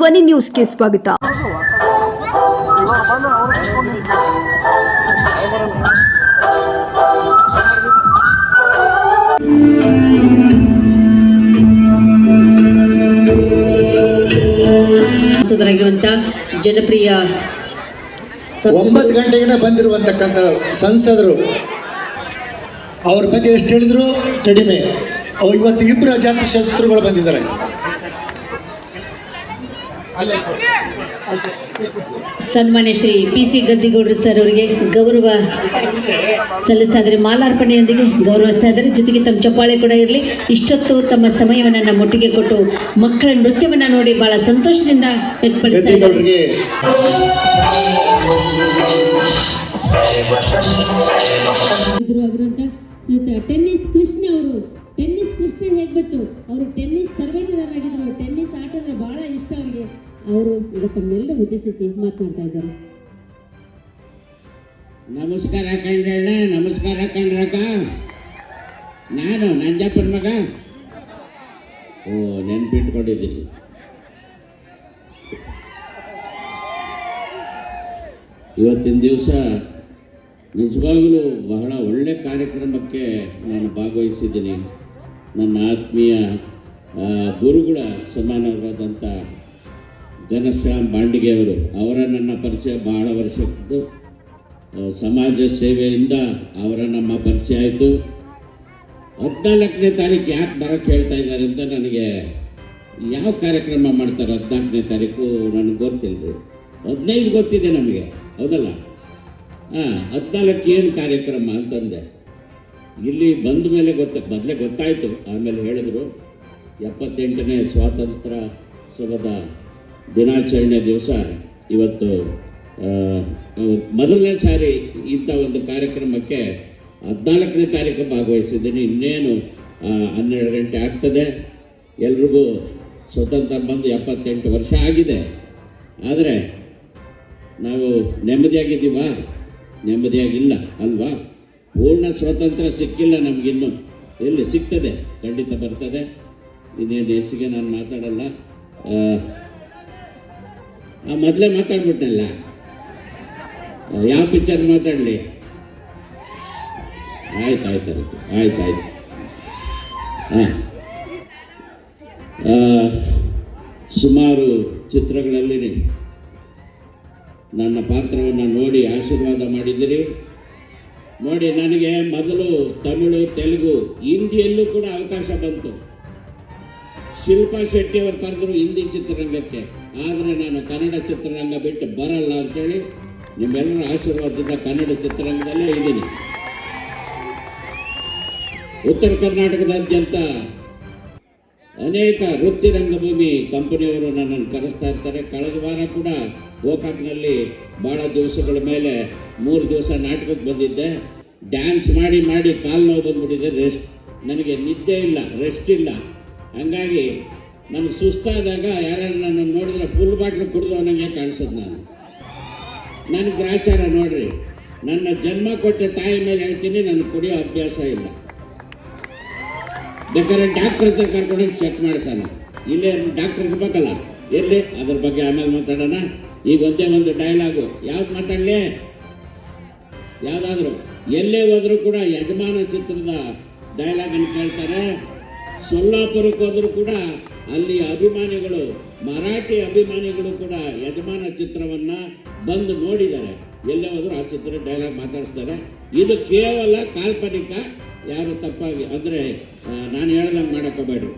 ಧ್ವನಿ ನ್ಯೂಸ್ಗೆ ಸ್ವಾಗತ. ಸಂಸದರಾಗಿರುವಂತ ಜನಪ್ರಿಯ ಒಂಬತ್ತು ಗಂಟೆಗೆ ಬಂದಿರುವಂತಕ್ಕಂಥ ಸಂಸದರು ಅವ್ರ ಬಗ್ಗೆ ಎಷ್ಟು ಹೇಳಿದ್ರು? ಕಡಿಮೆ. ಅವ್ರು ಇವತ್ತು ಇಬ್ಬರು ಅಜಾತ ಶತ್ರುಗಳು ಬಂದಿದ್ದಾರೆ. ಸನ್ಮಾನ್ಯ ಶ್ರೀ ಪಿ ಸಿ ಗದ್ದಿಗೌಡರು ಸರ್ ಅವರಿಗೆ ಗೌರವ ಸಲ್ಲಿಸ್ತಾ ಇದ್ದಾರೆ ಮಾಲಾರ್ಪಣೆಯೊಂದಿಗೆ ಗೌರವಿಸ್ತಾ ಇದ್ದಾರೆ ಜೊತೆಗೆ ತಮ್ಮ ಚಪ್ಪಾಳೆ ಕೂಡ ಇರಲಿ. ಇಷ್ಟೊತ್ತು ತಮ್ಮ ಸಮಯವನ್ನು ನಮ್ಮ ಒಟ್ಟಿಗೆ ಕೊಟ್ಟು ಮಕ್ಕಳ ನೃತ್ಯವನ್ನು ನೋಡಿ ಬಹಳ ಸಂತೋಷದಿಂದ ವ್ಯಕ್ತಪಡಿಸ್ತಾ ಇದ್ದಾರೆ. ಟೆನ್ನಿಸ್ ಈಗ ತಮ್ಮೆಲ್ಲ ಉದ್ದೇಶಿಸಿ ಮಾತನಾಡ್ತಾ ಇದ್ದಾರೆ. ನಮಸ್ಕಾರ ಕಂಡ್ರಣ್ಣ ನಮಸ್ಕಾರ ಕಂಡ್ರಕ್ಕ ನಾನು ನಂಜಪ್ಪನ ಮಗ. ಓ, ನೆನ್ಪಿಟ್ಕೊಂಡಿದ್ದೀನಿ. ಇವತ್ತಿನ ದಿವಸ ನಿಜವಾಗಲೂ ಬಹಳ ಒಳ್ಳೆ ಕಾರ್ಯಕ್ರಮಕ್ಕೆ ನಾನು ಭಾಗವಹಿಸಿದ್ದೀನಿ. ನನ್ನ ಆತ್ಮೀಯ ಗುರುಗಳ ಸಮಾನವಾದಂಥ ಘನಶ್ಯಾಮ್ ಬಾಂಡಿಗೆ ಅವರು ನನ್ನ ಪರಿಚಯ ಬಹಳ ವರ್ಷದ್ದು ಸಮಾಜ ಸೇವೆಯಿಂದ ಅವರ ನಮ್ಮ ಪರಿಚಯ ಆಯಿತು. ಹದಿನಾಲ್ಕನೇ ತಾರೀಕು ಯಾಕೆ ಬರೋಕ್ಕೆ ಹೇಳ್ತಾ ಇದ್ದಾರೆ ಅಂತ ನನಗೆ ಯಾವ ಕಾರ್ಯಕ್ರಮ ಮಾಡ್ತಾರೆ ಹದಿನಾಲ್ಕನೇ ತಾರೀಕು ನನಗೆ ಗೊತ್ತಿಲ್ಲ ರೀ ಹದಿನೈದು ಗೊತ್ತಿದೆ ನಮಗೆ, ಹೌದಲ್ಲ? ಹಾಂ, ಹದಿನಾಲ್ಕು ಏನು ಕಾರ್ಯಕ್ರಮ ಅಂತಂದೆ. ಇಲ್ಲಿ ಬಂದ ಮೇಲೆ ಗೊತ್ತ, ಮೊದಲೇ ಗೊತ್ತಾಯಿತು, ಆಮೇಲೆ ಹೇಳಿದ್ರು. ಎಪ್ಪತ್ತೆಂಟನೇ ಸ್ವಾತಂತ್ರ್ಯ ಉತ್ಸವದ ದಿನಾಚರಣೆ ದಿವಸ ಇವತ್ತು ಮೊದಲನೇ ಸಾರಿ ಇಂಥ ಒಂದು ಕಾರ್ಯಕ್ರಮಕ್ಕೆ ಹದಿನಾಲ್ಕನೇ ತಾರೀಕು ಭಾಗವಹಿಸಿದ್ದೀನಿ. ಇನ್ನೇನು ಹನ್ನೆರಡು ಗಂಟೆ ಆಗ್ತದೆ. ಎಲ್ರಿಗೂ ಸ್ವತಂತ್ರ ಬಂದು ಎಪ್ಪತ್ತೆಂಟು ವರ್ಷ ಆಗಿದೆ. ಆದರೆ ನಾವು ನೆಮ್ಮದಿಯಾಗಿದ್ದೀವಾ? ನೆಮ್ಮದಿಯಾಗಿಲ್ಲ, ಅಲ್ವಾ? ಪೂರ್ಣ ಸ್ವಾತಂತ್ರ್ಯ ಸಿಕ್ಕಿಲ್ಲ ನಮಗಿನ್ನೂ. ಎಲ್ಲಿ ಸಿಗ್ತದೆ? ಖಂಡಿತ ಬರ್ತದೆ. ಇನ್ನೇನು ಹೆಚ್ಚಿಗೆ ನಾನು ಮಾತಾಡಲ್ಲ. ಮೊದಲೇ ಮಾತಾಡ್ಬಿಟ್ಟಲ್ಲ. ಯಾವ ಪಿಕ್ಚರ್ ಮಾತಾಡಲಿ? ಆಯ್ತು ಆಯ್ತು ಆಯ್ತು ಆಯ್ತು ಆಯ್ತು. ಹಾಂ ಸುಮಾರು ಚಿತ್ರಗಳಲ್ಲಿ ನನ್ನ ಪಾತ್ರವನ್ನು ನೋಡಿ ಆಶೀರ್ವಾದ ಮಾಡಿದ್ದೀರಿ. ನೋಡಿ, ನನಗೆ ಮೊದಲು ತಮಿಳು, ತೆಲುಗು, ಹಿಂದಿಯಲ್ಲೂ ಕೂಡ ಅವಕಾಶ ಬಂತು. ಶಿಲ್ಪಾ ಶೆಟ್ಟಿ ಅವರು ಕರೆದ್ರು ಹಿಂದಿ ಚಿತ್ರರಂಗಕ್ಕೆ. ಆದರೆ ನಾನು ಕನ್ನಡ ಚಿತ್ರರಂಗ ಬಿಟ್ಟು ಬರಲ್ಲ ಅಂತೇಳಿ ನಿಮ್ಮೆಲ್ಲರ ಆಶೀರ್ವಾದದಿಂದ ಕನ್ನಡ ಚಿತ್ರರಂಗದಲ್ಲೇ ಇದ್ದೀನಿ. ಉತ್ತರ ಕರ್ನಾಟಕದಾದ್ಯಂತ ಅನೇಕ ವೃತ್ತಿ ರಂಗಭೂಮಿ ಕಂಪನಿಯವರು ನನ್ನನ್ನು ಕರೆಸ್ತಾ ಇರ್ತಾರೆ. ಕಳೆದ ವಾರ ಕೂಡ ಗೋಕಾಕ್ನಲ್ಲಿ ಭಾಳ ದಿವಸಗಳ ಮೇಲೆ ಮೂರು ದಿವಸ ನಾಟಕಕ್ಕೆ ಬಂದಿದ್ದೆ. ಡ್ಯಾನ್ಸ್ ಮಾಡಿ ಮಾಡಿ ಕಾಲು ನೋವು ಬಂದ್ಬಿಟ್ಟಿದೆ. ರೆಸ್ಟ್, ನನಗೆ ನಿದ್ದೆ ಇಲ್ಲ, ರೆಸ್ಟ್ ಇಲ್ಲ. ಹಂಗಾಗಿ ನಮ್ಗೆ ಸುಸ್ತಾದಾಗ ಯಾರ್ಯಾರು ನನ್ನ ನೋಡಿದ್ರೆ ಫುಲ್ ಬಾಟ್ಲು ಕುಡಿದು ಅನ್ನಂಗೆ ಕಾಣಿಸೋದು ನಾನು. ನನ್ನ ಗ್ರಾಚಾರ ನೋಡ್ರಿ, ನನ್ನ ಜನ್ಮ ಕೊಟ್ಟ ತಾಯಿ ಮೇಲೆ ಹೇಳ್ತೀನಿ ನನಗೆ ಕುಡಿಯೋ ಅಭ್ಯಾಸ ಇಲ್ಲ. ಬೇಕಾದ್ರೆ ಡಾಕ್ಟರ್ ಹತ್ರ ಕರ್ಕೊಂಡೋಗಿ ಚೆಕ್ ಮಾಡಿಸೋಣ ಇಲ್ಲೇ ಡಾಕ್ಟರ್ ಇರ್ಬೇಕಲ್ಲ. ಇರಲಿ, ಅದ್ರ ಬಗ್ಗೆ ಆಮೇಲೆ ಮಾತಾಡೋಣ. ಈಗ ಒಂದೇ ಒಂದು ಡೈಲಾಗು ಯಾವ್ದು ಮಾತಾಡಲಿ? ಯಾವುದಾದ್ರು. ಎಲ್ಲೇ ಹೋದರೂ ಕೂಡ ಯಜಮಾನ ಚಿತ್ರದ ಡೈಲಾಗನ್ನು ಕೇಳ್ತಾರೆ. ಸೊಲ್ಲಾಪುರಕ್ಕೆ ಹೋದರೂ ಕೂಡ ಅಲ್ಲಿ ಅಭಿಮಾನಿಗಳು, ಮರಾಠಿ ಅಭಿಮಾನಿಗಳು ಕೂಡ ಯಜಮಾನ ಚಿತ್ರವನ್ನು ಬಂದು ನೋಡಿದ್ದಾರೆ. ಎಲ್ಲೇ ಹೋದರೂ ಆ ಚಿತ್ರ ಡೈಲಾಗ್ ಮಾತಾಡಿಸ್ತಾರೆ. ಇದು ಕೇವಲ ಕಾಲ್ಪನಿಕ, ಯಾರು ತಪ್ಪಾಗಿ, ಅಂದರೆ ನಾನು ಹೇಳ್ದಂಗೆ ಮಾಡೋಕೋಬೇಡಿ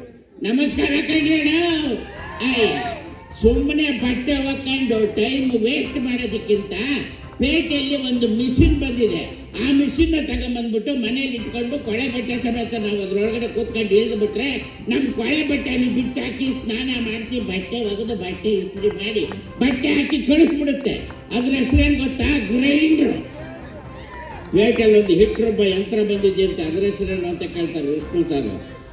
ನಮಸ್ಕಾರ ಕಣ್ಣ ಸುಮ್ಮನೆ ಬಟ್ಟೆ ಒಕ್ಕೊಂಡು ಟೈಮ್ ವೇಸ್ಟ್ ಮಾಡೋದಕ್ಕಿಂತ ಪೇಟೆಯಲ್ಲಿ ಒಂದು ಮಿಷಿನ್ ಬಂದಿದೆ. ಆ ಮಿಷಿನ್ನ ತಗೊಂಬಂದ್ಬಿಟ್ಟು ಮನೇಲಿ ಇಟ್ಕೊಂಡು ಕೊಳೆ ಬಟ್ಟೆ ಸಮೇತ ನಾವು ಅದ್ರೊಳಗಡೆ ಕೂತ್ಕೊಂಡು ಇಳಿದು ಬಿಟ್ರೆ ನಮ್ಮ ಕೊಳೆ ಬಟ್ಟೆನ ಬಿಚ್ಚಾಕಿ ಸ್ನಾನ ಮಾಡಿಸಿ ಬಟ್ಟೆ ಒಗೆದು ಬಟ್ಟೆ ಇಸ್ತ್ರಿ ಮಾಡಿ ಬಟ್ಟೆ ಹಾಕಿ ಕಳಿಸ್ಬಿಡುತ್ತೆ. ಅದ್ರ ಹೆಸರೇನು ಗೊತ್ತಾ? ಗ್ರೈಂಡ್ರು. ಪೇಟೆಯಲ್ಲಿ ಒಂದು ಹಿಟ್ರೊಬ್ಬ ಯಂತ್ರ ಬಂದಿದೆ ಅಂತ ಅದ್ರ ಹೆಸರೇನು ಅಂತ ಕೇಳ್ತಾರೆ ವಿಷ್ಣು ಸಾರ್.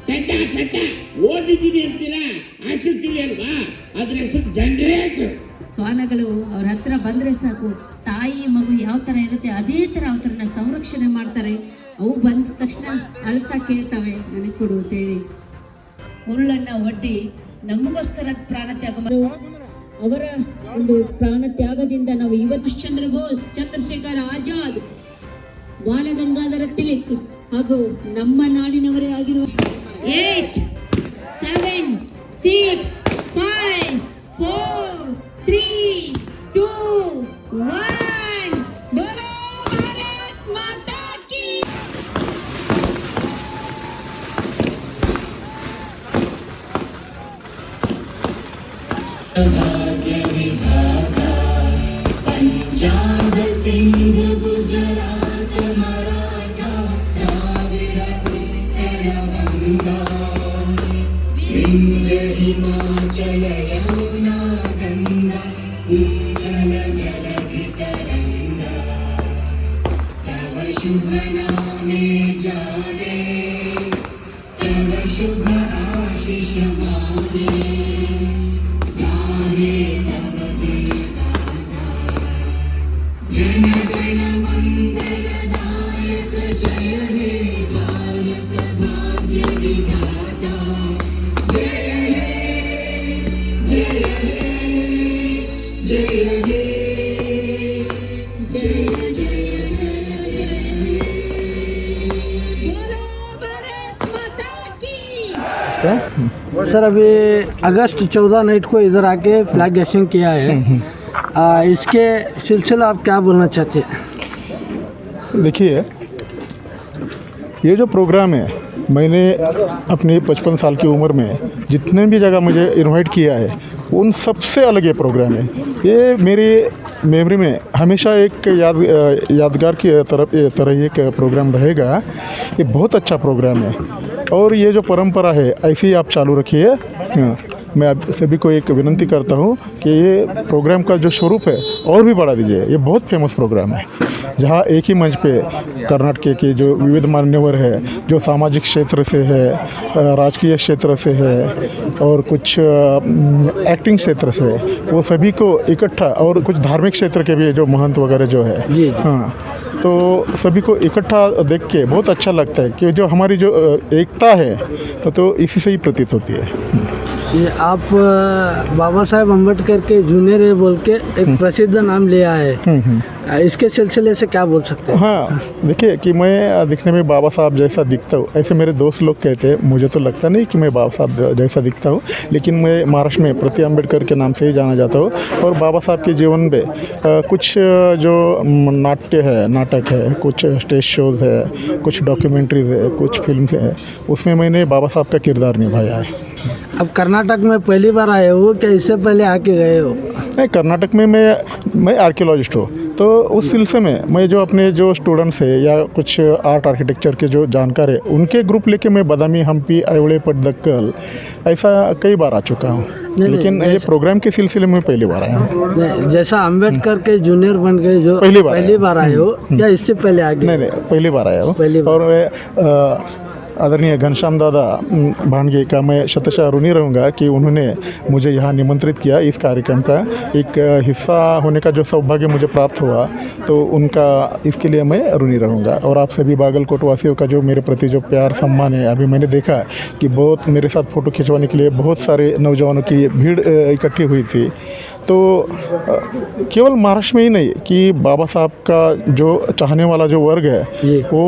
ಪೆಟ್ಟ ಪೆಟ್ಟ ಓದಿದ್ದೀನಿ ಅಂತೀರಾ? ಅಷ್ಟು ತಿಳಿಯಲ್ವಾ ಅದ್ರ ಹೆಸರು ಜನರೇಟರ್. ಶ್ವಾನಗಳು ಅವ್ರ ಹತ್ರ ಬಂದರೆ ಸಾಕು. ತಾಯಿ, ಮಗು ಯಾವ ಥರ ಇರುತ್ತೆ, ಅದೇ ಥರ ಅವ್ರನ್ನ ಸಂರಕ್ಷಣೆ ಮಾಡ್ತಾರೆ. ಅವು ಬಂದ ತಕ್ಷಣ ಅಳ್ತಾ ಕೇಳ್ತವೆ. ನನಗೆ ಕೊಡು ಅಂತೇಳಿ ಉರುಳನ್ನ ಒಡ್ಡಿ, ನಮಗೋಸ್ಕರ ಪ್ರಾಣ ತ್ಯಾಗ ಅವರ ಒಂದು ಪ್ರಾಣ ತ್ಯಾಗದಿಂದ ನಾವು ಇವತ್ತು ಚಂದ್ರ ಬೋಸ್, ಚಂದ್ರಶೇಖರ್ ಆಜಾದ್, ಬಾಲಗಂಗಾಧರ ತಿಲಿಕ್ ಹಾಗೂ ನಮ್ಮ ನಾಡಿನವರೇ ಆಗಿರುವ eight, seven, six, five, four three two one બોલો ભારત માતા કી ભાગ્ય વિધાતા પંજાબ સિંધ ಒನ್ बोलो भारत माता की बोलो की सर अभी अगस्त चौदह नाइट को इधर आके फ्लैग गेस्टिंग किया है। आ, इसके सिलसिला आप क्या बोलना चाहते हैं? देखिए ये जो प्रोग्राम है मैंने अपनी पचपन साल की उम्र में जितने भी जगह मुझे इनवाइट किया है उन सबसे अलग ये प्रोग्राम है। ये मेरी मेमोरी में हमेशा एक याद यादगार की तरफ़ तरह एक प्रोग्राम रहेगा। ये बहुत अच्छा प्रोग्राम है। और ये जो परंपरा है ऐसे ही आप चालू रखिए। हाँ, मैं आप सभी को एक विनंती करता हूँ कि ये प्रोग्राम का जो स्वरूप है और भी बढ़ा दीजिए। ये बहुत फ़ेमस प्रोग्राम है। जहाँ एक ही मंच पे कर्नाटक के जो विविध मान्यवर है जो सामाजिक क्षेत्र से है राजकीय क्षेत्र से है और कुछ एक्टिंग क्षेत्र से वो सभी को इकट्ठा और कुछ धार्मिक क्षेत्र के भी जो महंत वगैरह जो है। हाँ तो सभी को इकट्ठा देख के बहुत अच्छा लगता है कि जो हमारी जो एकता है तो इसी से ही प्रतीत होती है। ये आप बाबा साहेब अंबेडकर के जूनियर है बोल के एक प्रसिद्ध नाम लिया है। हम्म, हम्म। इसके सिलसिले से क्या बोल सकते हैं? हाँ देखिए कि मैं दिखने में बाबा साहब जैसा दिखता हूँ। ऐसे मेरे दोस्त लोग कहते हैं मुझे तो लगता नहीं कि मैं बाबा साहब जैसा दिखता हूँ लेकिन मैं महाराष्ट्र में प्रति अंबेडकर के नाम से ही जाना जाता हूँ। और बाबा साहब के जीवन में कुछ जो नाट्य है नाटक है कुछ स्टेज शोज़ है कुछ डॉक्यूमेंट्रीज है कुछ फ़िल्म है उसमें मैंने बाबा साहब का किरदार निभाया है। अब कर्नाटक में पहली बार आए हो क्या इससे पहले आके गए हो? नहीं कर्नाटक में मैं मैं आर्कियोलॉजिस्ट हूँ। तो उस सिलसिले में मैं जो अपने जो स्टूडेंट्स है या कुछ आर्ट आर्किटेक्चर के जो जानकार है उनके ग्रुप लेके मैं बदामी हम्पी अयोड़े पटदक्कल ऐसा कई बार आ चुका हूँ। लेकिन ये प्रोग्राम के सिलसिले में पहली बार आया हूँ। जैसा अंबेडकर के जूनियर बन गए जो पहली बार पहली बार आए हो क्या इससे पहले आगे नहीं नहीं पहली बार आया हूँ। और आदरणीय घनश्याम दादा भानगे का मैं शतशः ऋणी रहूँगा कि उन्होंने मुझे यहाँ निमंत्रित किया इस कार्यक्रम का। एक हिस्सा होने का जो सौभाग्य मुझे प्राप्त हुआ तो उनका इसके लिए मैं ऋणी रहूँगा। और आप सभी बागलकोट वासियों का जो मेरे प्रति जो प्यार सम्मान है अभी मैंने देखा कि बहुत मेरे साथ फ़ोटो खिंचवाने के लिए बहुत सारे नौजवानों की भीड़ इकट्ठी हुई थी। तो केवल महाराष्ट्र में ही नहीं कि बाबा साहब का जो चाहने वाला जो वर्ग है वो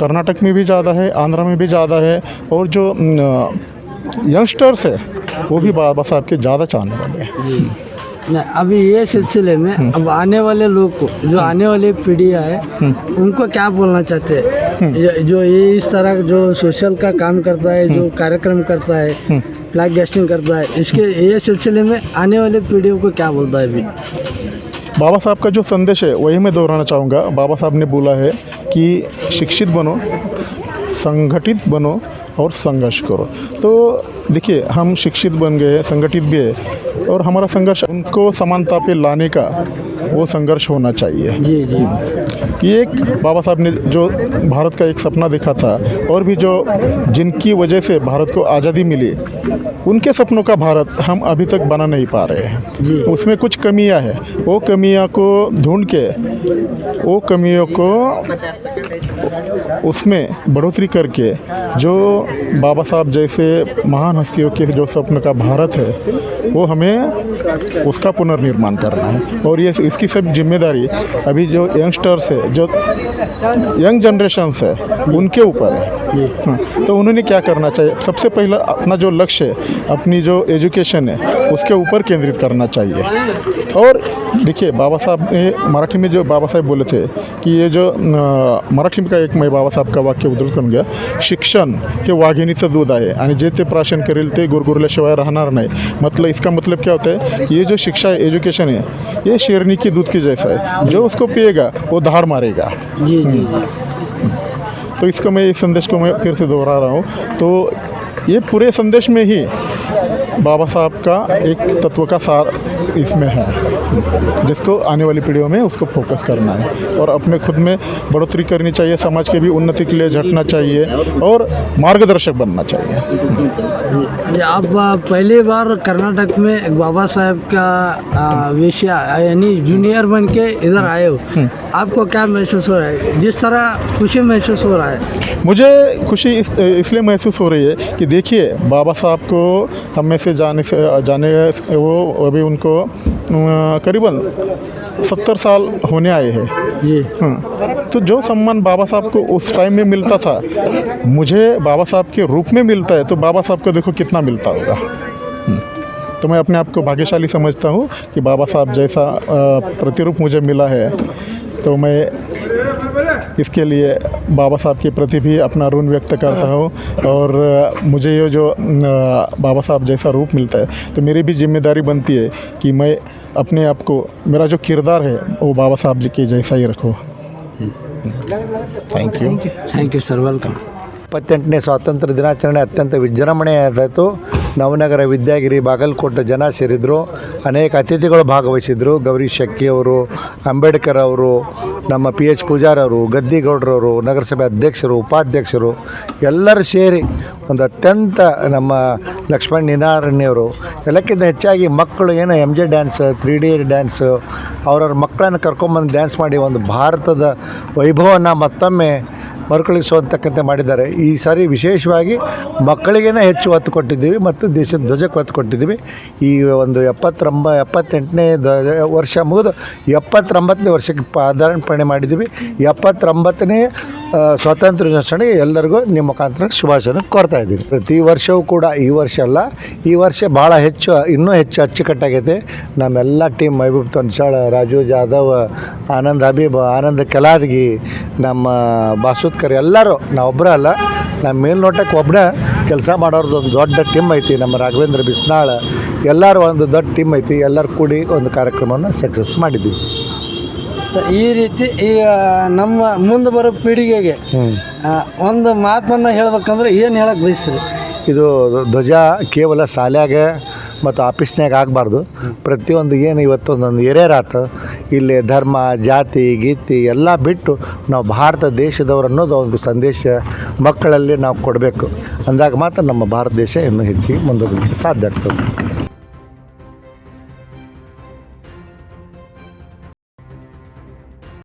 कर्नाटक में भी ज़्यादा है आंध्रा में भी ज़्यादा है और जो यंगस्टर्स है वो भी बाबा साहब के ज़्यादा चाहने वाले हैं। नहीं अभी ये सिलसिले में अब आने वाले लोग को जो आने वाली पीढ़ियाँ है उनको क्या बोलना चाहते हैं? जो ये इस तरह जो सोशल का काम करता है जो कार्यक्रम करता है फ्लैग गेस्टिंग करता है इसके ये सिलसिले में आने वाली पीढ़ियों को क्या बोलता है अभी? बाबा साहब का जो संदेश है वही मैं दोहराना चाहूँगा। बाबा साहब ने बोला है कि शिक्षित बनो संगठित बनो और संघर्ष करो। तो देखिए हम शिक्षित बन गए संगठित भी है और हमारा संघर्ष उनको समानता पे लाने का वो संघर्ष होना चाहिए। जी जी। ये एक बाबा साहब ने जो भारत का एक सपना देखा था और भी जो जिनकी वजह से भारत को आज़ादी मिली उनके सपनों का भारत हम अभी तक बना नहीं पा रहे हैं। उसमें कुछ कमियाँ हैं। वो कमियाँ को ढूंढ के वो कमियों को उसमें बढ़ोतरी करके जो बाबा साहब जैसे महान हस्तियों के जो स्वप्न का भारत है वो हमें उसका पुनर्निर्माण करना है। और ये इसकी सब ज़िम्मेदारी अभी जो यंगस्टर्स है जो यंग जनरेशन्स है उनके ऊपर है। हाँ, तो उन्होंने क्या करना चाहिए? सबसे पहला अपना जो लक्ष्य है अपनी जो एजुकेशन है उसके ऊपर केंद्रित करना चाहिए। और देखिए बाबा साहब ने मराठी में जो बाबा साहेब बोले थे कि ये जो मराठी का एक मैं बाबा साहेब का वाक्य करून घ्या. शिक्षण हे वाघिणीचं दूध आहे आणि जे ते प्राशन करेल ते गुरगुरल्याशिवाय राहणार नाही. मतलब इसका मतलब क्या होता है? ये जो शिक्षा है एजुकेशन है ये शेरनी की दूध की जैसा है. जो उसको पिएगा वो धाड़ मारेगा. जी. तो इसको मैं इस संदेश को मैं फिर से दोहरा रहा हूँ. तो ये पूरे संदेश में ही बाबा साहब का एक तत्व का सार इसमें है जिसको आने वाली पीढ़ियों में उसको फोकस करना है। और अपने खुद में बढ़ोतरी करनी चाहिए समाज के भी उन्नति के लिए झटना चाहिए और मार्गदर्शक बनना चाहिए। आप पहली बार कर्नाटक में बाबा साहेब का विषय यानी जूनियर बन के इधर आए हो। आपको क्या महसूस हो रहा है? जिस तरह खुशी महसूस हो रहा है। मुझे खुशी इस इसलिए महसूस हो रही है कि देखिए बाबा साहब को हम में से जाने से जाने वो अभी उनको करीबन सत्तर साल होने आए हैं। जी हाँ। तो जो सम्मान बाबा साहब को उस टाइम में मिलता था मुझे बाबा साहब के रूप में मिलता है तो बाबा साहब को देखो कितना मिलता होगा। हम्म। तो मैं अपने आप को भाग्यशाली समझता हूँ कि बाबा साहब जैसा प्रतिरूप मुझे मिला है। तो मैं इसके लिए बाबा साहब के प्रति भी अपना ऋण व्यक्त करता हूँ और अ, मुझे ये जो अ, बाबा साहब जैसा रूप मिलता है तो मेरी भी जिम्मेदारी बनती है कि मैं अपने आप को मेरा जो किरदार है वो बाबा साहब जी के जैसा ही रखूँ thank you thank you sir welcome ಇಪ್ಪತ್ತೆಂಟನೇ ಸ್ವಾತಂತ್ರ್ಯ ದಿನಾಚರಣೆ ಅತ್ಯಂತ ವಿಜೃಂಭಣೆಯಾದಾಯಿತು ನವನಗರ ವಿದ್ಯಾಗಿರಿ ಬಾಗಲಕೋಟೆ ಜನ ಸೇರಿದರು. ಅನೇಕ ಅತಿಥಿಗಳು ಭಾಗವಹಿಸಿದ್ರು. ಗೌರಿ ಶೆಕ್ಕಿ ಅವರು, ಅಂಬೇಡ್ಕರ್ ಅವರು, ನಮ್ಮ ಪಿ ಎಚ್ ಪೂಜಾರವರು ಗದ್ದಿಗೌಡರವರು ನಗರಸಭೆ ಅಧ್ಯಕ್ಷರು, ಉಪಾಧ್ಯಕ್ಷರು ಎಲ್ಲರೂ ಸೇರಿ ಒಂದು ಅತ್ಯಂತ ನಮ್ಮ ಲಕ್ಷ್ಮಣ್ ನಿನಾರಣ್ಯವರು ಎಲ್ಲಕ್ಕಿಂತ ಹೆಚ್ಚಾಗಿ ಮಕ್ಕಳು ಏನು M J dance, three D dance, ಅವ್ರವ್ರ ಮಕ್ಕಳನ್ನು ಕರ್ಕೊಂಬಂದು ಡ್ಯಾನ್ಸ್ ಮಾಡಿ ಒಂದು ಭಾರತದ ವೈಭವನ ಮತ್ತೊಮ್ಮೆ ಮರುಕಳಿಸುವಂತಕ್ಕಂತೆ ಮಾಡಿದ್ದಾರೆ. ಈ ಸಾರಿ ವಿಶೇಷವಾಗಿ ಮಕ್ಕಳಿಗೇನೆ ಹೆಚ್ಚು ಒತ್ತು ಕೊಟ್ಟಿದ್ದೀವಿ ಮತ್ತು ದೇಶದ ಧ್ವಜಕ್ಕೆ ಒತ್ತು ಕೊಟ್ಟಿದ್ದೀವಿ. ಈ ಒಂದು ಎಪ್ಪತ್ತೊಂಬ, ಎಪ್ಪತ್ತೆಂಟನೇ ಧ್ವಜ ವರ್ಷ ಮುಗಿದು ಎಪ್ಪತ್ತೊಂಬತ್ತನೇ ವರ್ಷಕ್ಕೆ ಪಾದಾರ್ಪಣೆ ಮಾಡಿದ್ದೀವಿ. ಎಪ್ಪತ್ತೊಂಬತ್ತನೇ ಸ್ವಾತಂತ್ರ್ಯ ದಿನಾಚರಣೆಗೆ ಎಲ್ಲರಿಗೂ ನಿಮ್ಮ ಮುಖಾಂತರ ಶುಭಾಶಯ ಕೋರ್ತಾ ಇದ್ದೀವಿ ಪ್ರತಿ ವರ್ಷವೂ ಕೂಡ ಈ ವರ್ಷ ಅಲ್ಲ, ಈ ವರ್ಷ ಭಾಳ ಹೆಚ್ಚು, ಇನ್ನೂ ಹೆಚ್ಚು ಅಚ್ಚುಕಟ್ಟಾಗೈತೆ ನಮ್ಮೆಲ್ಲ ಟೀಮ್ ಮೈಬೂಬ್ ತೊನ್ಸಾಳ ರಾಜು ಜಾಧವ್, ಆನಂದ್ ಹಬೀಬ್ ಆನಂದ್ ಕೆಲಾದಗಿ ನಮ್ಮ ಬಾಸುತ್ಕರ್ ಎಲ್ಲರೂ ನಾವೊಬ್ಬರೇ ಅಲ್ಲ ನಮ್ಮ ಮೇಲ್ನೋಟಕ್ಕೆ ಒಬ್ಬನೇ ಕೆಲಸ ಮಾಡೋರ್ದು ಒಂದು ದೊಡ್ಡ ಟೀಮ್ ಐತಿ ನಮ್ಮ ರಾಘವೇಂದ್ರ ಬಿಸ್ನಾಳ. ಎಲ್ಲರೂ ಒಂದು ದೊಡ್ಡ ಟೀಮ್ ಐತಿ ಎಲ್ಲರೂ ಕೂಡಿ ಒಂದು ಕಾರ್ಯಕ್ರಮವನ್ನು ಸಕ್ಸಸ್ ಮಾಡಿದ್ದೀವಿ. ಸರ್ ಈ ರೀತಿ ಈಗ ನಮ್ಮ ಮುಂದೆ ಬರೋ ಪೀಳಿಗೆಗೆ ಒಂದು ಮಾತನ್ನು ಹೇಳ್ಬೇಕಂದ್ರೆ ಏನು ಹೇಳಕ್ಕೆ ಬಯಸ್ತೀರಿ? ಇದು ಧ್ವಜ ಕೇವಲ ಶಾಲ್ಯಾಗ ಮತ್ತು ಆಫೀಸ್ನಾಗ ಆಗಬಾರ್ದು. ಪ್ರತಿಯೊಂದು ಏನು ಇವತ್ತು ಇವತ್ತೊಂದೊಂದು ಹಿರಿಯರಾತು ಇಲ್ಲಿ ಧರ್ಮ, ಜಾತಿ, ಗೀತಿ ಎಲ್ಲ ಬಿಟ್ಟು ನಾವು ಭಾರತ ದೇಶದವ್ರು ಅನ್ನೋದು ಒಂದು ಸಂದೇಶ ಮಕ್ಕಳಲ್ಲಿ ನಾವು ಕೊಡಬೇಕು. ಅಂದಾಗ ಮಾತ್ರ ನಮ್ಮ ಭಾರತ ದೇಶ ಇನ್ನೂ ಹೆಚ್ಚಿಗೆ ಮುಂದೋಗಲಿಕ್ಕೆ ಸಾಧ್ಯ ಆಗ್ತದೆ.